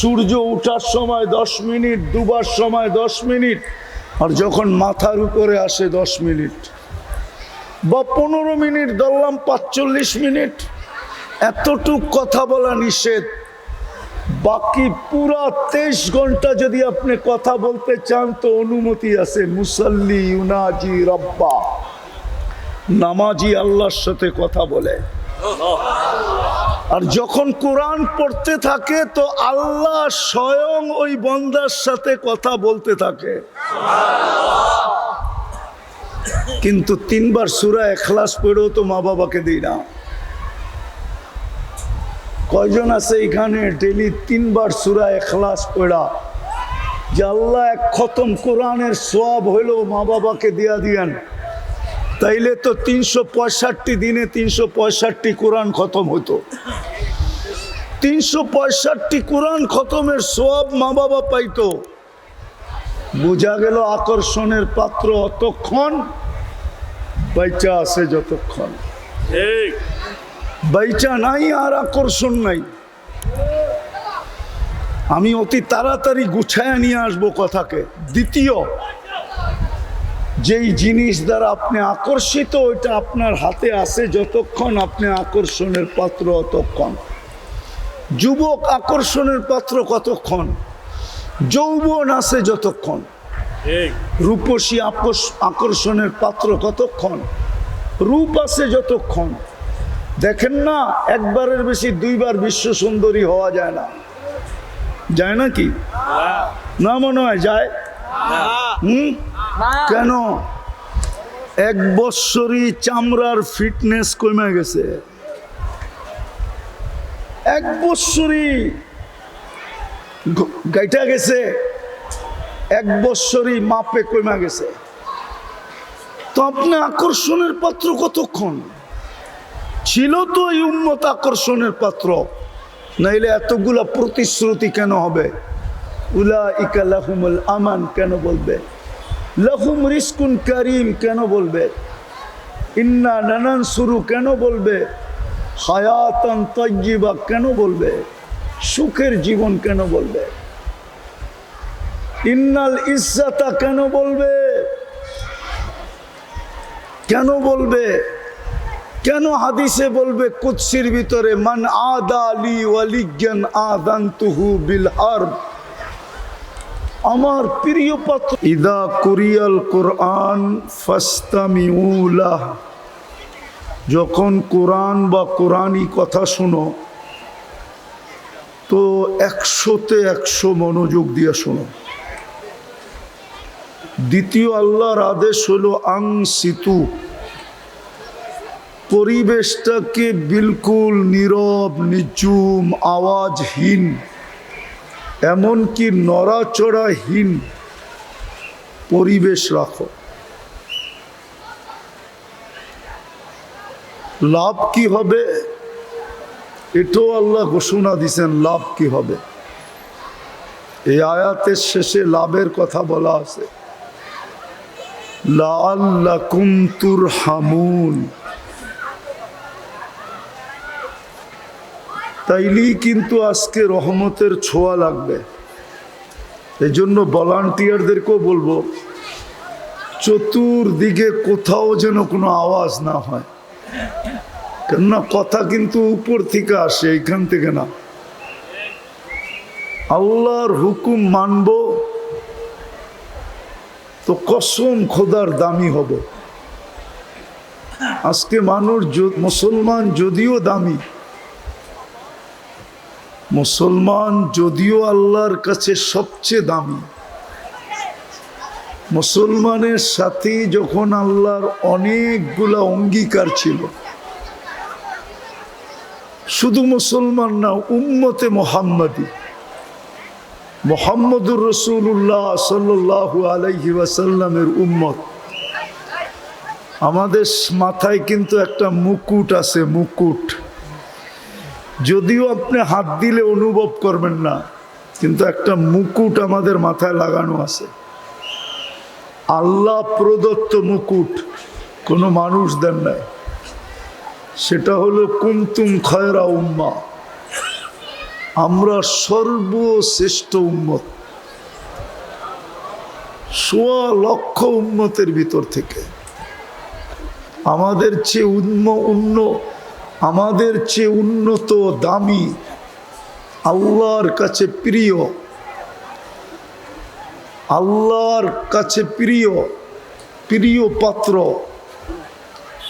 সূর্য ওঠার সময় দশ মিনিট, ডুবার সময় দশ মিনিট, আর যখন মাথার উপরে আসে দশ মিনিট। বা পনেরো মিনিট, ধরলাম পাঁচচল্লিশ মিনিট। এতটুক কথা বলা নিষেধ। বাকি পুরা তেইশ ঘণ্টা যদি আপনি কথা বলতে চান, তো অনুমতি আছে। মুসল্লি ইউনাজি রব্বা। নামাজি আল্লাহর সাথে কথা বলে। আর যখন কোরআন পড়তে থাকে, তো আল্লাহ স্বয়ং ওই বন্দার সাথে কথা বলতে থাকে। কিন্তু তিনবার সুরা এখলাস পড়েও তো মা বাবাকে দিই না। কয়জন আছে এখানে ডেলি তিনবার সুরা এখলাস পড়া, যে আল্লাহ এক খতম কোরআনের সব হইলেও মা বাবাকে দিয়া দিয়েন? তাইলে তো তিনশো পঁয়ষট্টি দিনে তিনশো পঁয়ষট্টি কোরআন খতম হতো তিনশো পঁয়ষট্টি কোরআন খতমের সব মা বাবা পাইতো। বোঝা গেল আকর্ষণের পাত্র অতক্ষণ বাইচা আছে যতক্ষণ। বাইচা নাই আর আকর্ষণ নাই। আমি অতি তাড়াতাড়ি গুছায় নিয়ে আসব কথাকে। দ্বিতীয় যেই জিনিস দ্বারা আপনি আকর্ষিত ওইটা আপনার হাতে আছে যতক্ষণ আপনি আকর্ষণের পাত্র অতক্ষণ যুবক আকর্ষণের পাত্র কতক্ষণ? যৌবন আছে যতক্ষণ। রূপসী আকর্ষ- আকর্ষণের পাত্র কতক্ষণ? রূপ আছে যতক্ষণ। দেখেন না একবারের বেশি দুইবার বিশ্ব সুন্দরী হওয়া যায় না। যায় না কি? না। মনে হয় যায়? হুম? কেন? এক বৎসরই চামড়ার ফিটনেস কমে গেছে। এক বৎসরই গাইটা গেছে। এক বৎসরই মাপে কমে গেছে। তো আপনি আকর্ষণের পাত্র কতক্ষণ? ছিল তো এই উন্মত আকর্ষণের পাত্র। নাইলে এতগুলা প্রতিশ্রুতি কেন হবে? উলা ইকা লাহুমুল আমান কেন বলবে? লাহুম রিস্কুন করিম কেন বলবে? ইন্না নানান শুরু কেন বলবে? হায়াতান তজ্জিবা কেন বলবে? সুখের জীবন কেন বলবে? ইন্নাল ইজ্জাতা কেন বলবে? কেন বলবে? কেন হাদিসে বলবে, কুৎসির ভিতরে, মান আদা আলী ওয়ালিজ্ঞান আদান্তুহু বিল হারব আমার প্রিয় পাত্র। ইদা কুরিয়াল কোরআন ফাস্তামিউলাহ যখন কোরআন বা কোরআনই কথা শোনো, তো একশোতে একশো মনোযোগ দিয়ে শোনো। দ্বিতীয় আল্লাহর আদেশ হলো আং সিতু পরিবেশটাকে বিলকুল নীরব, নিচুম, আওয়াজহীন। এমনকি নড়াচড়াহীন পরিবেশ রাখো। লাভ কি হবে? এটাও আল্লাহ ঘোষণা দিছেন, লাভ কি হবে? এই আয়াতের শেষে লাভের কথা বলা আছে। লাআল্লাকুম তুরহামুন। তাইলেই কিন্তু আজকে রহমতের ছোঁয়া লাগবে। এই জন্য ভলান্টিয়ারদেরকেও বলব, চতুর্দিকে কোথাও যেন কোনো আওয়াজ না হয়। কেননা কথা কিন্তু উপর থেকে আসে এইখান থেকে না। আল্লাহর হুকুম মানব, তো কসম খোদার দামি হব। আজকে মানুষ মুসলমান যদিও দামি মুসলমান যদিও আল্লাহর কাছে সবচেয়ে দামি, মুসলমানের সাথে যখন আল্লাহর অনেকগুলা অঙ্গীকার ছিল, শুধু মুসলমান না, উম্মতে মোহাম্মদী, মোহাম্মদুর রসুল্লাহ সাল্লু আলাইহি ওয়াসাল্লামের উম্মত, আমাদের মাথায় কিন্তু একটা মুকুট আছে, মুকুট। যদিও আপনি হাত দিলে অনুভব করবেন না, কিন্তু একটা মুকুট আমাদের মাথায় লাগানো আছে। আল্লাহ প্রদত্ত মুকুট কোনো মানুষ দেন নাই। সেটা হলো কুমতুম খয়রা উম্মা, আমরা সর্বশ্রেষ্ঠ উন্মত সোয়া লক্ষ উন্মতের ভিতর থেকে। আমাদের চেয়ে উন্ম উন্ন আমাদের চেয়ে উন্নত, দামি, আল্লাহর কাছে প্রিয়, আল্লাহর কাছে প্রিয় প্রিয় পাত্র,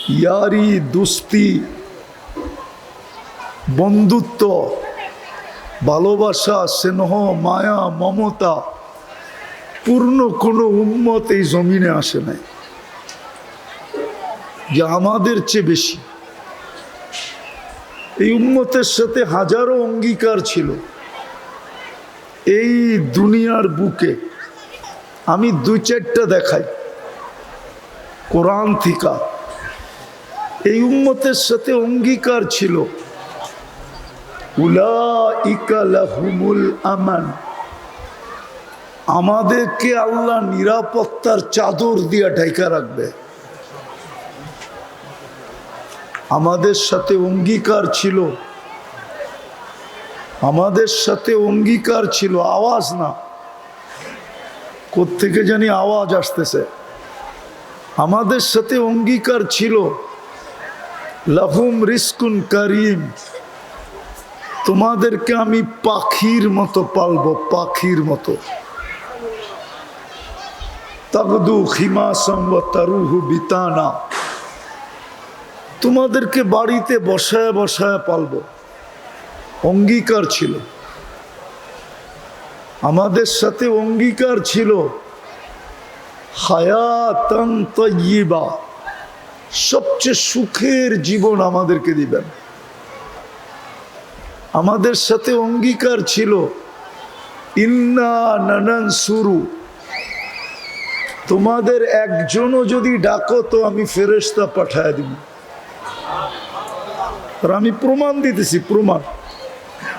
ইয়ারি দুস্তি, বন্ধুত্ব, ভালোবাসা, স্নেহ, মায়া, মমতা, পূর্ণ কোনো উন্মত এই জমিনে আসে নাই। যে আমাদের চেয়ে বেশি। এই উন্মতের সাথে হাজারো অঙ্গীকার ছিল। এই দুনিয়ার বুকে আমি দুই চারটা দেখাই। কোরআন থিকা। এই উম্মতের সাথে অঙ্গীকার ছিল। আমান। আমাদেরকে আল্লাহ নিরাপত্তার চাদর দিয়া ঢাকা রাখবে। আমাদের সাথে অঙ্গীকার ছিল। আমাদের সাথে অঙ্গীকার ছিল, আওয়াজ না। কোত্থেকে জানি আওয়াজ আসতেছে। আমাদের সাথে অঙ্গীকার ছিল, লাহুম রিস্কুন করিম। তোমাদেরকে আমি পাখির মতো পালবো, পাখির মতো। তাগদু খিমাসম ও তারুহু বিতানা। তোমাদেরকে বাড়িতে বসায় বসায় পালবো। অঙ্গীকার ছিল। আমাদের সাথে অঙ্গীকার ছিল। হায়াতান সবচেয়ে সুখের জীবন আমাদেরকে দিবেন। আমাদের সাথে অঙ্গীকার ছিল। ইন্না নানান সুরু তোমাদের একজনও যদি ডাকো তো আমি ফেরেস্তা পাঠায় দিব। আর আমি প্রমাণ দিতেছি, প্রমাণ।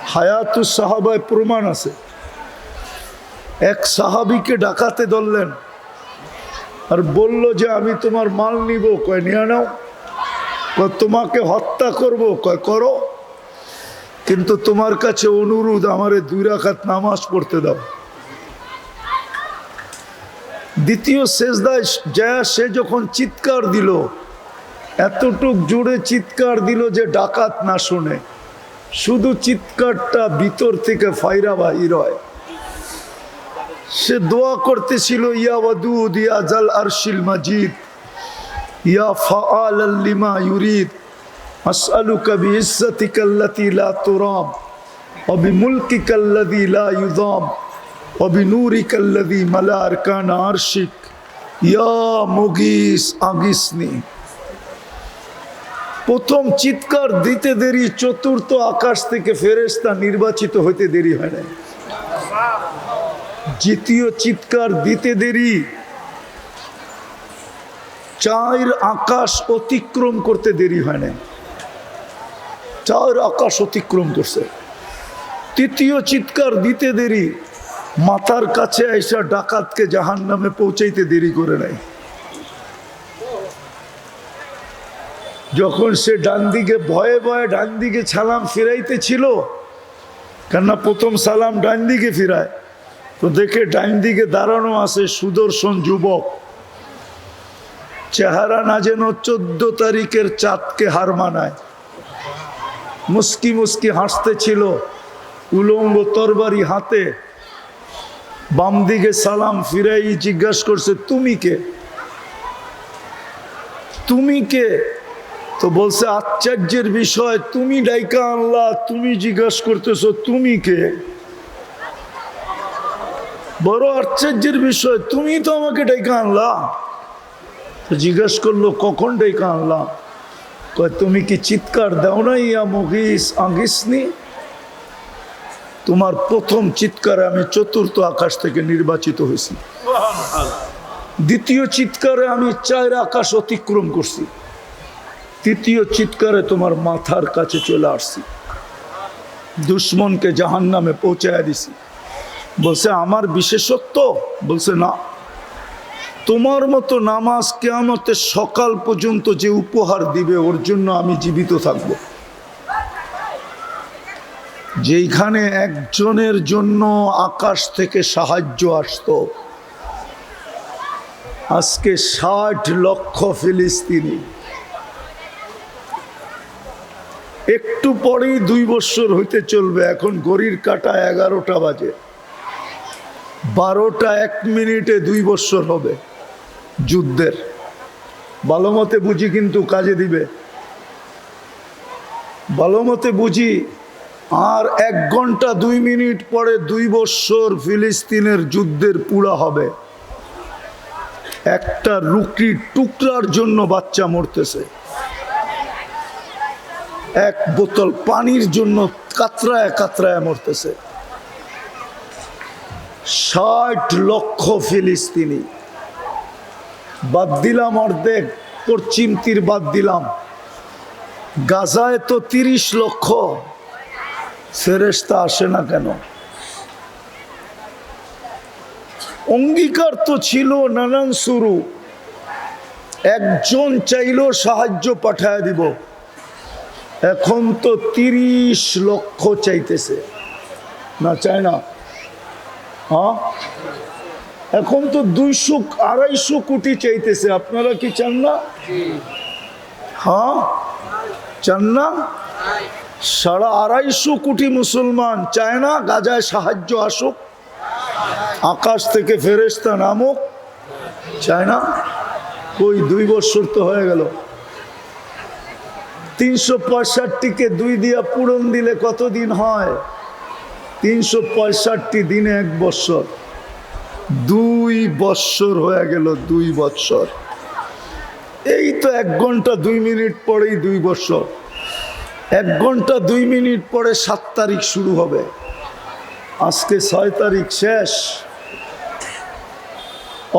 হায়াতু সাহাবায় প্রমাণ আছে। এক সাহাবিকে ডাকাতে ধরলেন। আর বলল যে, আমি তোমার মাল নিব। কয়, নিয়ে নাও। কয়, তোমাকে হত্যা করব। কয়, করো। কিন্তু তোমার কাছে অনুরোধ, আমারে দুই রাখাত নামাজ পড়তে দাও। দ্বিতীয় শেষদায় যা সে যখন চিৎকার দিল এতটুক জোরে চিৎকার দিল যে ডাকাত না শুনে। শুধু চিৎকারটা ভিতর থেকে ফাইরা বাহির হয়। সে দোয়া করতেছিল, ইয়া ওয়াদুদ, ইয়া জাল আরশিল মাজিদ, ইয়া ফাআল লিমা ইউরিদ, আসআলুকা বিইজ্জাতিকা আল্লাতী লা তুরাম ওয়া বিমুলকিকা আল্লাযী লা ইউযাম ওয়া বিনূরিকা আল্লাযী মালা আরকান আরশিক, ইয়া মুগিস, আগিসনি। প্রথম চিৎকার দিতে দেরি, চতুর্থ আকাশ থেকে ফেরেশতা নির্বাচিত হইতে দেরি হয় না দ্বিতীয় চিৎকার দিতে দেরি চার আকাশ অতিক্রম করতে দেরি হয় না চার আকাশ অতিক্রম করছে। তৃতীয় চিৎকার দিতে দেরি মাথার কাছে আইসা ডাকাতকে জাহান নামে পৌঁছাইতে দেরি করে নাই। যখন সে ডান দিকে, ভয়ে ভয়ে ডান দিকে সালাম ফিরাইতে ছিল, কেননা প্রথম সালাম ডান দিকে ফিরায়, তো দেখে ডাইন দিকে দাঁড়ানো আছে সুদর্শন যুবক। চেহারা না যেন চোদ্দ তারিখের চাঁদকে হার মানায়। মুস্কি মুস্কি হাসতে ছিল, উলঙ্গ তরবারি হাতে। বাম দিকে সালাম ফিরাই জিজ্ঞাসা করছে, তুমি কে? তুমি কে? তো বলছে আশ্চর্যের বিষয় তুমি ডাইকা আনলা তুমি জিজ্ঞাসা করতেছো তুমি কে? বড় আশ্চর্যের বিষয় তুমি তো আমাকে ডেকে আনলা। জিজ্ঞেস করল কখন ডেকে আনলাম কয় তুমি কি চিৎকার দাও না ইয়া মগিস আঙ্গিসনি? তোমার প্রথম চিৎকারে আমি চতুর্থ আকাশ থেকে নির্বাচিত হয়েছি। দ্বিতীয় চিৎকারে আমি চার আকাশ অতিক্রম করছি। তৃতীয় চিৎকারে তোমার মাথার কাছে চলে আসছি। দুশ্মনকে জাহান নামে পৌঁছায় দিছি। বলছে, আমার বিশেষত্ব? বলছে, না। তোমার মতো নামাজ কেয়ামতের সকাল পর্যন্ত যে উপহার দিবে, ওর জন্য আমি জীবিত থাকব। যেইখানে একজনের জন্য আকাশ থেকে সাহায্য আসতো, আজকে ষাট লক্ষ ফিলিস্তিনি একটু পরেই দুই বছর হইতে চলবে, এখন ঘড়ির কাটা এগারোটা বাজে। বারোটা এক মিনিটে দুই বছর হবে যুদ্ধের। ভালো মতে বুঝি কিন্তু কাজে দিবে। ভালো মতে বুঝি আর এক ঘণ্টা দুই মিনিট পরে দুই বৎসর ফিলিস্তিনের যুদ্ধের পুরা হবে। একটা রুকরি টুকরার জন্য বাচ্চা মরতেছে। এক বোতল পানির জন্য কাতরায় কাতরায় মরতেছে। ষাট লক্ষ ফিলিস্তিনি। বাদ দিলাম অর্ধেক, পশ্চিম তীর বাদ দিলাম। গাজায় তো তিরিশ লক্ষ ফেরেস্তা আসে না কেন? অঙ্গীকার তো ছিল নানান শুরু একজন চাইলেও সাহায্য পাঠায় দিব। এখন তো তিরিশ লক্ষ চাইতেছে। না, চায় না। হ্যাঁ? এখন তো দুইশো, আড়াইশো কোটি চাইতেছে। আপনারা কি চান না? হ্যাঁ? চান না? সাড়ে আড়াইশো কোটি মুসলমান চায় না গাজায় সাহায্য আসুক, আকাশ থেকে ফেরেস্তা নামুক, চায় না? কই, দুই বছর তো হয়ে গেল। তিনশো পঁয়ষট্টিকে দুই দিয়া পূরণ দিলে কতদিন হয়? তিনশো পঁয়ষট্টি দিনে এক বৎসর। দুই বৎসর হয়ে গেল দুই বৎসর। এই তো এক ঘণ্টা দুই মিনিট পরেই দুই বছর এক ঘণ্টা দুই মিনিট পরে সাত তারিখ শুরু হবে। আজকে ছয় তারিখ শেষ।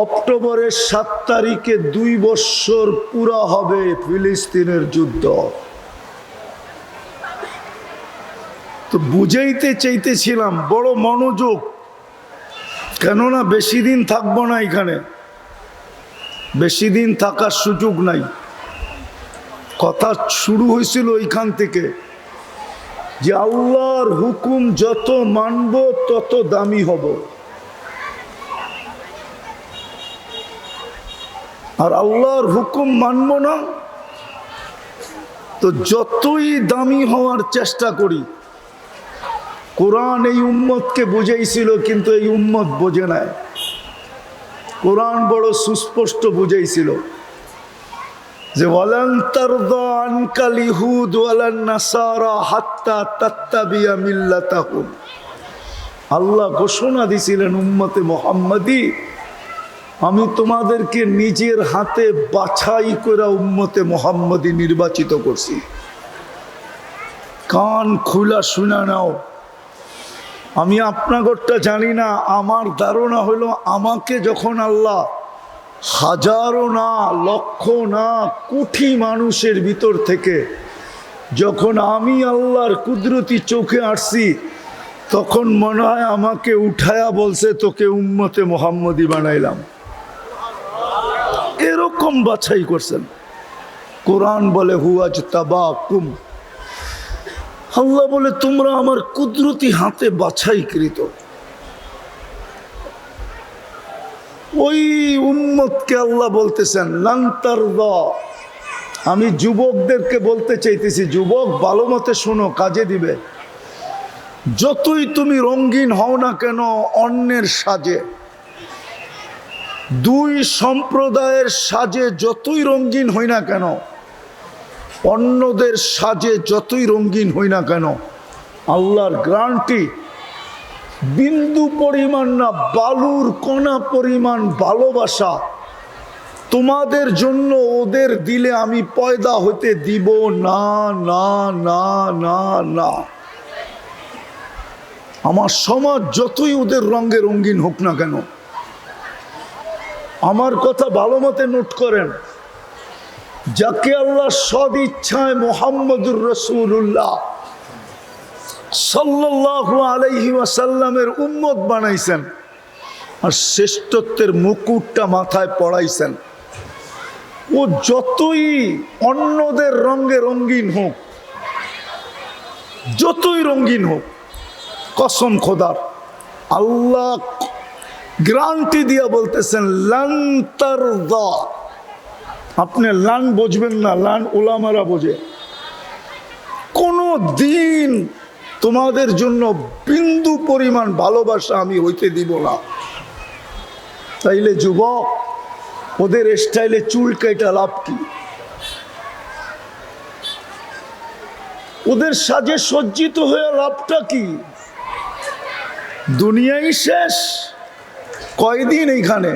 অক্টোবরের সাত তারিখে দুই বৎসর পুরা হবে ফিলিস্তিনের যুদ্ধ। তো বুঝাইতে চাইতেছিলাম, বড় মনোযোগ। কেননা বেশি দিন থাকব না এখানে। বেশি দিন থাকার সুযোগ নাই। কথা শুরু হয়েছিল ওইখান থেকে যে আল্লাহর হুকুম যত মানব, তত দামি হব। আর আল্লাহর হুকুম মানব না, তো যতই দামি হওয়ার চেষ্টা করি কোরআন এই উম্মতকে বুঝাইছিল, কিন্তু এই উম্মত বোঝে নাই। কোরআন বড় সুস্পষ্ট বুঝাইছিল যে আল্লাহ ঘোষণা দিছিলেন, উম্মতে মোহাম্মদী, আমি তোমাদেরকে নিজের হাতে বাছাই করে উম্মতে মোহাম্মদী নির্বাচিত করছি। কান খুলা শুনা নাও। আমি আপনাগরটা জানি না, আমার ধারণা হলো আমাকে যখন আল্লাহ হাজারো না, লক্ষ না, কোটি মানুষের ভিতর থেকে যখন আমি আল্লাহর কুদরতি চোখে আসছি, তখন মনে হয় আমাকে উঠায়া বলছে, তোকে উম্মতে মোহাম্মদী বানাইলাম। এরকম বাছাই করছেন। কোরআন বলে হুয়াজ তাবা কুম আল্লাহ বলে, তোমরা আমার কুদরতি হাতে বাছাইকৃত। ওই উম্মতকে আল্লাহ বলতেছেন লান্তার আমি যুবকদেরকে বলতে চাইতেছি, যুবক, ভালো মতে শোনো, কাজে দিবে। যতই তুমি রঙ্গিন হও না কেন, অন্যের সাজে। দুই সম্প্রদায়ের সাজে যতই রঙ্গিন হই না কেন অন্যদের সাজে যতই রঙ্গিন হই না কেন, আল্লাহর গ্রান্টি, বিন্দু পরিমাণ না, বালুর কণা পরিমাণ ভালোবাসা, তোমাদের জন্য ওদের দিলে আমি পয়দা হতে দিব, না না না না না। আমার সমাজ যতই ওদের রঙে রঙিন হোক না কেন, আমার কথা ভালো মতে নোট করেন। যাকে আল্লাহ সদ ইচ্ছায় মোহাম্মদুর রসুল্লাহ সাল্লাহ আলাইহি ওয়াসাল্লামের উম্মত বানাইছেন আর শ্রেষ্ঠত্বের মুকুটটা মাথায় পড়াইছেন। ও যতই অন্যদের রঙে রঙিন হোক, যতই রঙিন হোক, কসম খোদার, আল্লাহ গ্রান্টি দিয়া বলতেছেন লান্তার আপনি লান বুঝবেন না, লান ওলামারা বোঝে। কোনো দিন তোমাদের জন্য বিন্দু পরিমাণ ভালোবাসা আমি হইতে দিব না। তাইলে যুবক, ওদের স্টাইলে চুল কেটা লাভ কি? ওদের সাজে সজ্জিত হয়ে লাভটা কি? দুনিয়াই শেষ, কয়দিন এইখানে?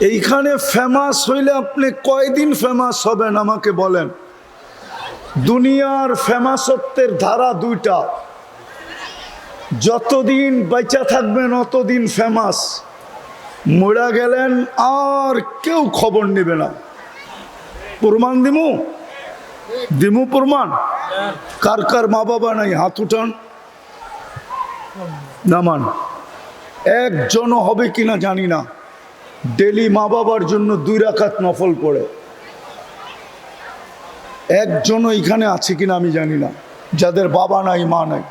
এইখানে ফেমাস হইলে আপনি কয়দিন ফেমাস হবেন আমাকে বলেন? দুনিয়ার ফেমাসত্বের ধারা দুইটা। যতদিন বেঁচা থাকবেন অতদিন ফেমাস মরা গেলেন আর কেউ খবর নেবে না। প্রমাণ দিমু? দিমু প্রমাণ? কার কার মা বাবা নাই? হাত উঠান। নামান। একজনও হবে কিনা জানি না। ডেলি মা বাবার জন্য দুই রাখাত নফল পড়ে। একজন এখানে আছে কিনা আমি জানি না যাদের বাবা নাই মা নাই।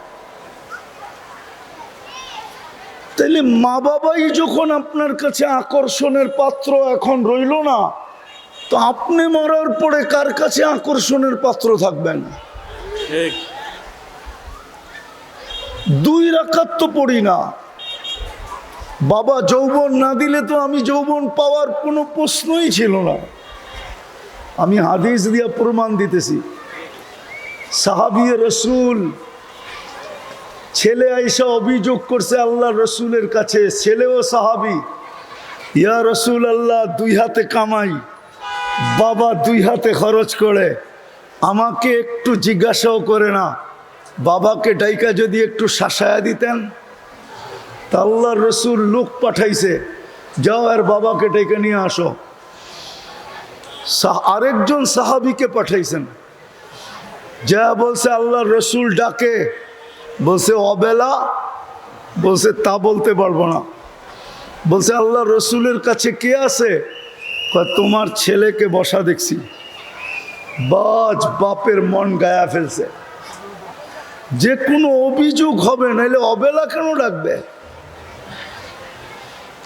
তাইলে মা বাবাই যখন আপনার কাছে আকর্ষণের পাত্র এখন রইল না তো আপনি মরার পরে কার কাছে আকর্ষণের পাত্র থাকবেন? দুই রাখাত তো পড়ি না বাবা, যৌবন না দিলে তো আমি যৌবন পাওয়ার কোনো প্রশ্নই ছিল না। আমি হাদিস দিয়া প্রমাণ দিতেছি। সাহাবিয়ে রসুল, ছেলে আইসা অভিযোগ করছে আল্লাহ রসুলের কাছে, ছেলেও সাহাবি। ইয়া রসুল আল্লাহ দুই হাতে কামাই, বাবা দুই হাতে খরচ করে। আমাকে একটু জিজ্ঞাসাও করে না। বাবাকে ডাইকা যদি একটু শাসায়া দিতেন। তা আল্লাহ রসুল লোক পাঠাইছে, যাও আর বাবাকে ডেকে নিয়ে আসো। আরেকজন সাহাবিকে পাঠাইছেন। যা বলছে আল্লাহ রসুল ডাকে, বলছে, অবেলা? বলছে, তা বলতে পারব না। বলছে আল্লাহ রসুলের কাছে কে আছে? তোমার ছেলেকে বসা দেখছি। বাজ বাপের মন গায়া ফেলছে। যে কোনো অভিযোগ হবে নাহলে অবেলা কেন ডাকবে?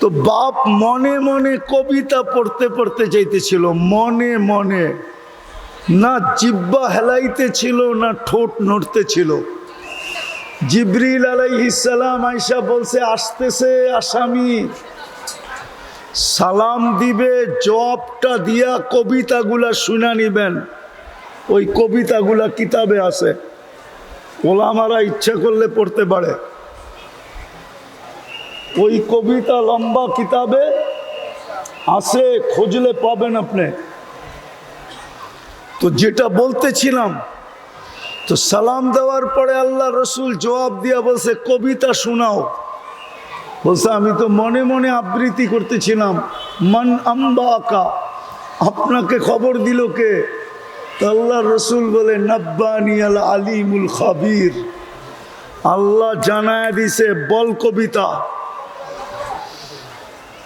তো বাপ মনে মনে কবিতা পড়তে পড়তে যাইতেছিল, মনে মনে। না জিব্বা হেলাইতে ছিল না ঠোঁট নড়তে ছিল জিবরিল আলাইহিসালাম আইসা বলছে, আসতেছে আসামি। সালাম দিবে জবটা দিয়া কবিতাগুলা শুনা নিবেন। ওই কবিতাগুলা কিতাবে আছে। ওলামারা ইচ্ছা করলে পড়তে পারে। ওই কবিতা লম্বা কিতাবে আসে, খুঁজলে পাবেন আপনি। তো যেটা বলতেছিলাম, তো সালাম দেওয়ার পরে আল্লাহ রসুল জবাব দিয়া বলছে, কবিতা শোনাও। বলছে, আমি তো মনে মনে আবৃত্তি করতেছিলাম, মান আম্বা আকা আপনাকে খবর দিল কে? তো আল্লাহ রসুল বলে, নব্বানি আল আলিমুল খাবির। আল্লাহ জানায় দিছে, বল কবিতা।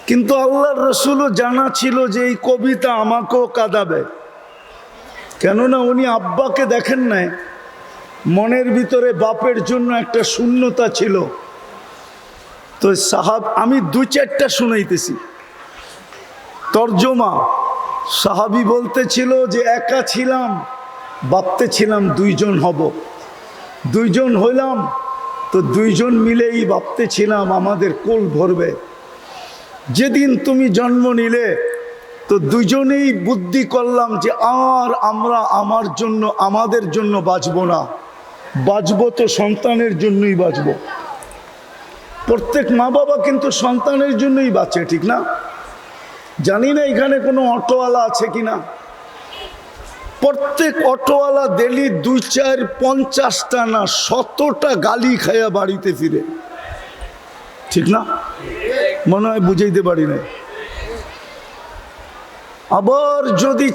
কিন্তু আল্লাহ রসুলও জানা ছিল যে এই কবিতা আমাকেও কাঁদাবে। কেননা উনি আব্বাকে দেখেন নাই, মনের ভিতরে বাপের জন্য একটা শূন্যতা ছিল। তো সাহাব, আমি দু চারটা শুনাইতেছি। তর্জমা, সাহাবি বলতেছিল যে একা ছিলাম ভাবতে ছিলাম, দুইজন হব। দুইজন হইলাম, তো দুইজন মিলেই ভাবতে ছিলাম, আমাদের কোল ভরবে। যেদিন তুমি জন্ম নিলে, তো দুজনেই বুদ্ধি করলাম যে আর আমরা আমার জন্য, আমাদের জন্য বাঁচব না। বাঁচব তো সন্তানের জন্যই বাঁচব। প্রত্যেক মা বাবা কিন্তু সন্তানের জন্যই বাঁচে, ঠিক না? জানি না এখানে কোনো অটোওয়ালা আছে কি না প্রত্যেক অটোওয়ালা দিল্লি দুই, চার, পঞ্চাশটা না, শতটা গালি খাইয়া বাড়িতে ফিরে। ঠিক না? মনে হয় বুঝাইতে পারি না আবার যদি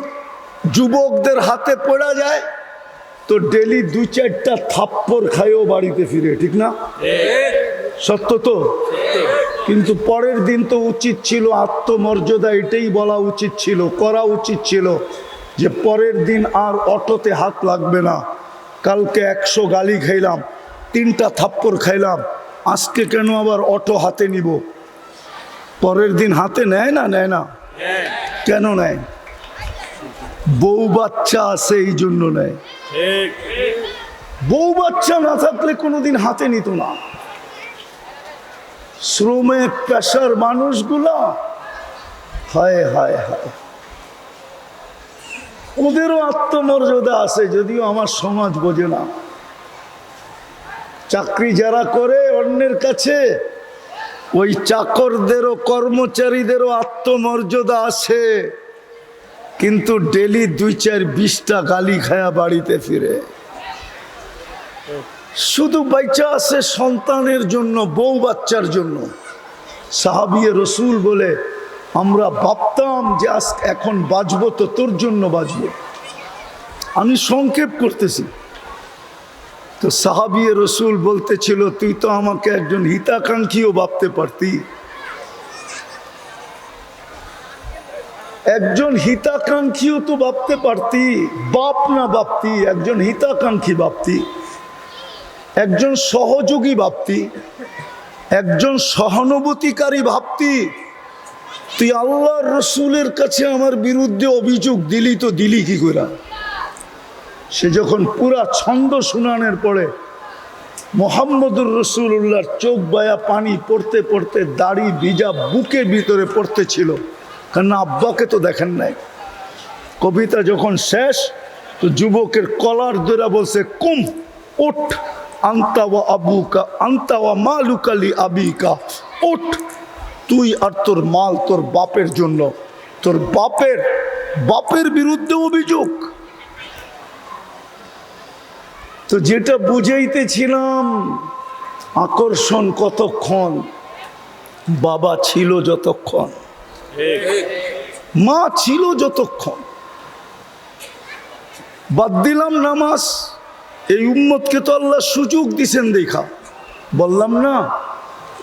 যুবকদের হাতে পড়া যায়, তো ডেলি দুই চারটা থাপ্পড় খাইও বাড়িতে ফিরে, ঠিক না? সত্য তো? কিন্তু পরের দিন তো উচিত ছিল, আত্মমর্যাদা এটাই বলা উচিত ছিল, করা উচিত ছিল যে পরের দিন আর অটোতে হাত লাগবে না। কালকে একশো গালি খাইলাম, তিনটা থাপ্পড় খাইলাম, আজকে কেন আবার অটো হাতে নিব? পরের দিন হাতে নেয় না নেয় না? কেন নেয়? বউ বাচ্চা আছে এই জন্য নেয়। বউ বাচ্চা না থাকলে কোনোদিন হাতে নিত না। শ্রমে পেশার মানুষগুলা, হায় হায় হায়। ওদেরও আত্মমর্যাদা আছে, যদিও আমার সমাজ বোঝে না। চাকরি যারা করে অন্যের কাছে ওই চাকরদেরও কর্মচারীদেরও আত্মমর্যাদা আছে। কিন্তু ডেলি দুই চার বিশটা গালি খায়া বাড়িতে ফিরে। শুধু বাইচা আছে সন্তানের জন্য, বউ বাচ্চার জন্য। সাহাবিয়ে রসুল বলে, আমরা ভাবতাম যে আজ এখন বাঁচবো তো তোর জন্য বাঁচবো আমি সংক্ষেপ করতেছি। তো সাহাবিয়ে রসুল বলতেছিল, তুই তো আমাকে একজন হিতাকাঙ্ক্ষীও ভাবতে পারতি। একজন হিতাকাঙ্ক্ষীও তো ভাবতে পারতি, বাপ না ভাবতি, একজন হিতাকাঙ্ক্ষী ভাবতি, একজন সহযোগী ভাবতি, একজন সহানুভূতিকারী ভাবতি। তুই আল্লাহর রসুলের কাছে আমার বিরুদ্ধে অভিযোগ দিলি তো দিলি কি করে? সে যখন পুরা ছন্দ শুনানোর পরে মোহাম্মদুর রসুল্লাহর চোখ বায়া পানি পড়তে পড়তে দাড়ি ভিজা বুকের ভিতরে পড়তেছিল। কারণ আব্বাকে তো দেখেন নাই। কবিতা যখন শেষ, তো যুবকের কলার ধরে বলছে, কুম ওঠ আন্তাওয়া আবুকা আন্তাওয়া মালুকালি আবিকা ওঠ তুই আর তোর মাল তোর বাপের জন্য। তোর বাপের বাপের বিরুদ্ধে অভিযোগ। তো যেটা বুঝাইতেছিলাম, আকর্ষণ কতক্ষণ? বাবা ছিল যতক্ষণ। মা ছিল যতক্ষণ। বাদ দিলাম নামাজ। এই উম্মতকে তো আল্লাহ সুযোগ দিছেন দেখা। বললাম না,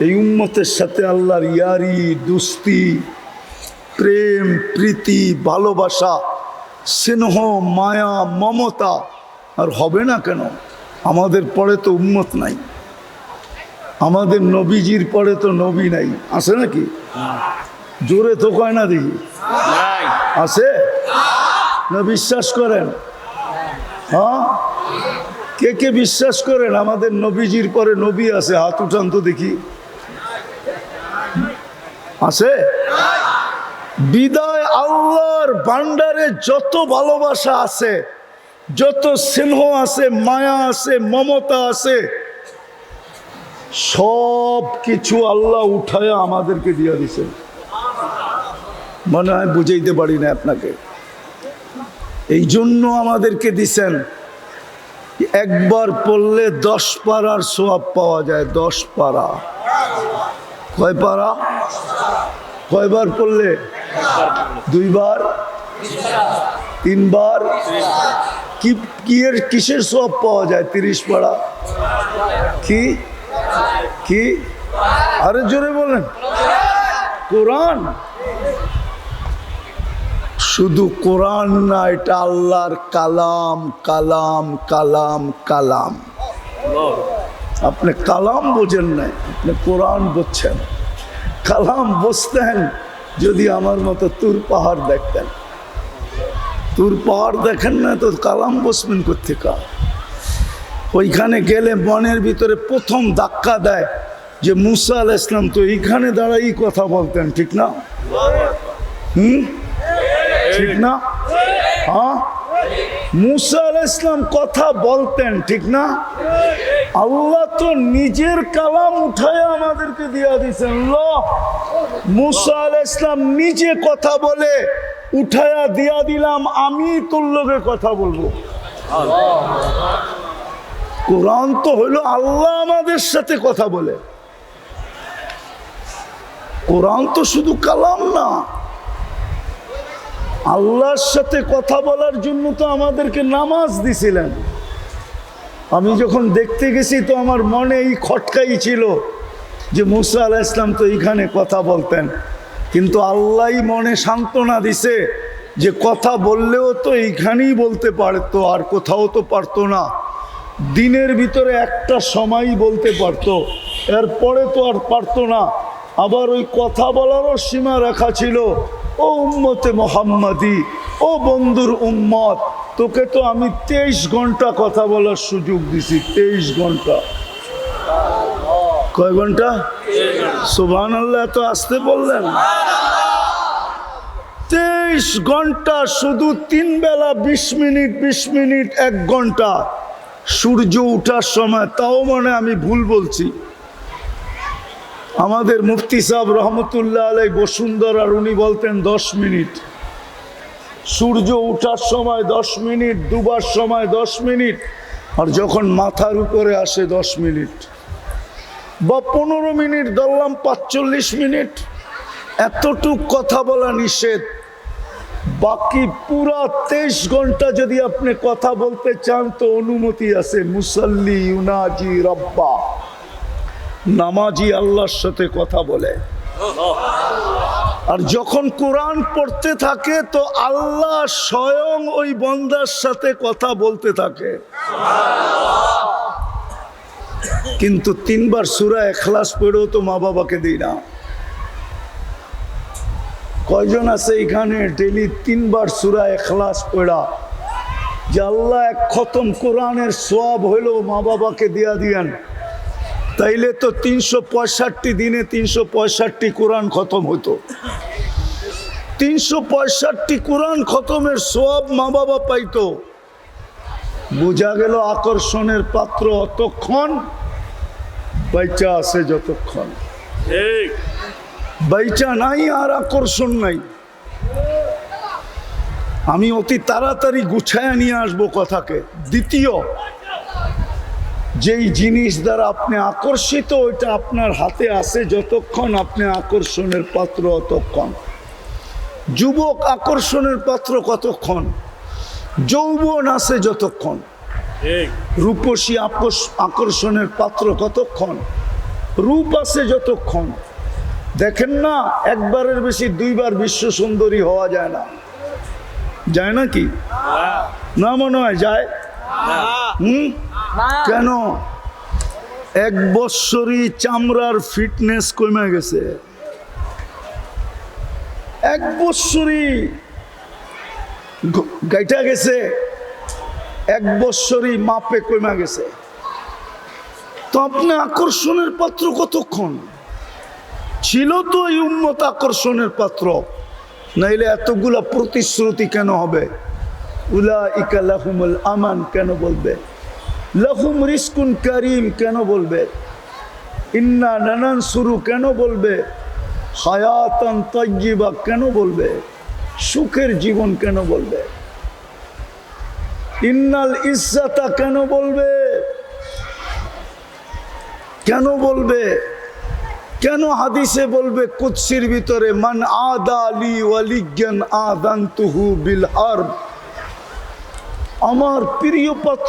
এই উম্মতের সাথে আল্লাহর ইয়ারি, দুস্তি, প্রেম, প্রীতি, ভালোবাসা, স্নেহ, মায়া, মমতা আর হবে না কেন? আমাদের পরে তো উম্মত নাই। আমাদের নবীজির পরে তো নবী নাই। আছে নাকি? জোরে তো কয় না দেখি। আছে? না বিশ্বাস করেন? হ্যাঁ? কে কে বিশ্বাস করেন? আমাদের নবীজির পরে নবী আছে, হাত উঠান তো দেখি। আছে? বিদায় আল্লাহর ভান্ডারে যত ভালোবাসা আছে যত স্নেহ আছে, মায়া আছে, মমতা আছে, সব কিছু আল্লাহ উঠায় আমাদেরকে দিয়ে দিছে। মনে হয় বুঝাইতে পারি না আপনাকে। এই জন্য আমাদেরকে দিছেন, একবার পড়লে দশ পাড়ার সোয়াব পাওয়া যায়, দশ পাড়া কয় পাড়া কয়বার পড়লে? দুইবার? তিনবার? কি এর, কিসের সব পাওয়া যায় তিরিশ পাড়া? কি? কি? আরে জোরে বলেন। কোরআন? শুধু কোরআন না, এটা আল্লাহর কালাম কালাম কালাম কালাম। আপনি কালাম বোঝেন নাই আপনি কোরআন বুঝছেন। কালাম বুঝতেন যদি আমার মতো তুর পাহাড় দেখতেন। তুর পাহাড় দেখেন না তো কালাম বসবেন কোথেকা ওইখানে গেলে মনের ভিতরে প্রথম ধাক্কা দেয় যে মুসা আল ইসলাম তো এইখানে দাঁড়াই কথা বলতেন, ঠিক না? হুম? ঠিক না? হ্যাঁ? মুসা আল ইসলাম কথা বলতেন, ঠিক না? আল্লাহ তো নিজের কালাম উঠায় আমাদেরকে দিয়া দিয়েছেন ল মুসা আল ইসলাম নিজে কথা বলে উঠায়া দিয়া দিলাম আমি তোর লোকে কথা বলব। কোরআন তো হলো আল্লাহ আমাদের সাথে কথা বলে। কোরআন তো শুধু কালাম না। আল্লাহর সাথে কথা বলার জন্য তো আমাদেরকে নামাজ দিছিলেন। আমি যখন দেখতে গেছি তো আমার মনে এই খটকাই ছিল যে মুসা আলাহ ইসলাম তো এইখানে কথা বলতেন। কিন্তু আল্লাহ মনে সান্ত্বনা দিছে যে কথা বললেও তো এইখানেই বলতে পারতো, আর কোথাও তো পারতো না। দিনের ভিতরে একটা সময় বলতে পারতো, এরপরে তো আর পারতো না। আবার ওই কথা বলারও সীমা রাখা ছিল, ও উম্মতে মোহাম্মদি, ও বন্ধুর উম্মত, তোকে তো আমি তেইশ ঘণ্টা কথা বলার সুযোগ দিছি, তেইশ ঘণ্টা। কয় ঘণ্টা? সুবহান আল্লাহ এত আসতে বললেন? তেইশ ঘণ্টা শুধু তিন বেলা বিশ মিনিট বিশ মিনিট, এক ঘণ্টা। সূর্য উঠার সময়, তাও মানে আমি ভুল বলছি। আমাদের মুফতি সাহেব রহমতুল্লাহ আলাই বসুন্ধরার উনি বলতেন দশ মিনিট। সূর্য উঠার সময় দশ মিনিট, ডুবার সময় দশ মিনিট, আর যখন মাথার উপরে আসে দশ মিনিট। পনেরো মিনিট ধরলাম, পাঁচচল্লিশ মিনিট। এতটুক কথা বলা নিষেধ। বাকি পুরা তেইশ ঘণ্টা যদি আপনি কথা বলতে চান, তো অনুমতি আছে। মুসল্লি, ইউনাজি, রব্বা। নামাজি আল্লাহর সাথে কথা বলে। আর যখন কোরআন পড়তে থাকে, তো আল্লাহ স্বয়ং ওই বন্দার সাথে কথা বলতে থাকে। কিন্তু তিনবার সুরা এখলাস পড়েও তো মা বাবাকে দিই না। কয়জন আছে এখানে ডেলি তিনবার সুরা এখলাস পড়া, যে আল্লাহ এক খতম কোরআনের সোয়াব হইলেও মা বাবাকে দিয়া দিয়েন। তাইলে তো তিনশো পঁয়ষট্টি দিনে তিনশো পঁয়ষট্টি কোরআন খতম হতো তিনশো পঁয়ষট্টি কোরআন খতমের সোয়াব মা বাবা পাইতো। বোঝা গেল আকর্ষণের পাত্র অতক্ষণ বাইচা আছে যতক্ষণ। বাইচা নাই আর আকর্ষণ নাই। আমি অতি তাড়াতাড়ি গুছায় নিয়ে আসব কথাকে। দ্বিতীয় যেই জিনিস দ্বারা আপনি আকর্ষিত ওইটা আপনার হাতে আছে যতক্ষণ আপনি আকর্ষণের পাত্র অতক্ষণ। যুবক আকর্ষণের পাত্র কতক্ষণ? যৌবন আছে যতক্ষণ। রূপসী আকর্ষ- আকর্ষণের পাত্র কতক্ষণ? রূপ আছে যতক্ষণ। দেখেন না একবারের বেশি দুইবার বিশ্ব সুন্দরী হওয়া যায় না। যায় না কি? না। মনে হয় যায়? হুম? কেন? এক বৎসরই চামড়ার ফিটনেস কমে গেছে। এক বৎসরই গাইটা গেছে। এক বৎসরই মাপে কমে গেছে। তো আপনি আকর্ষণের পাত্র কতক্ষণ? ছিল তো এই উন্মত আকর্ষণের পাত্র। নাইলে এতগুলা প্রতিশ্রুতি কেন হবে? উলা ইকা লাহুমুল আমান কেন বলবে? লাহুম রিস্কুন করিম কেন বলবে? ইন্না নানান সুরু কেন বলবে? হায়াতান তজ্জিবা কেন বলবে? সুখের জীবন কেন বলবে? ইন্নাল ইজ্জাতা কেন বলবে? কেন বলবে? কেন হাদিসে বলবে, কুৎসির ভিতরে, মান আদা আলী ওয়ালিজ্ঞান আদান্তুহু বিল আর আমার প্রিয়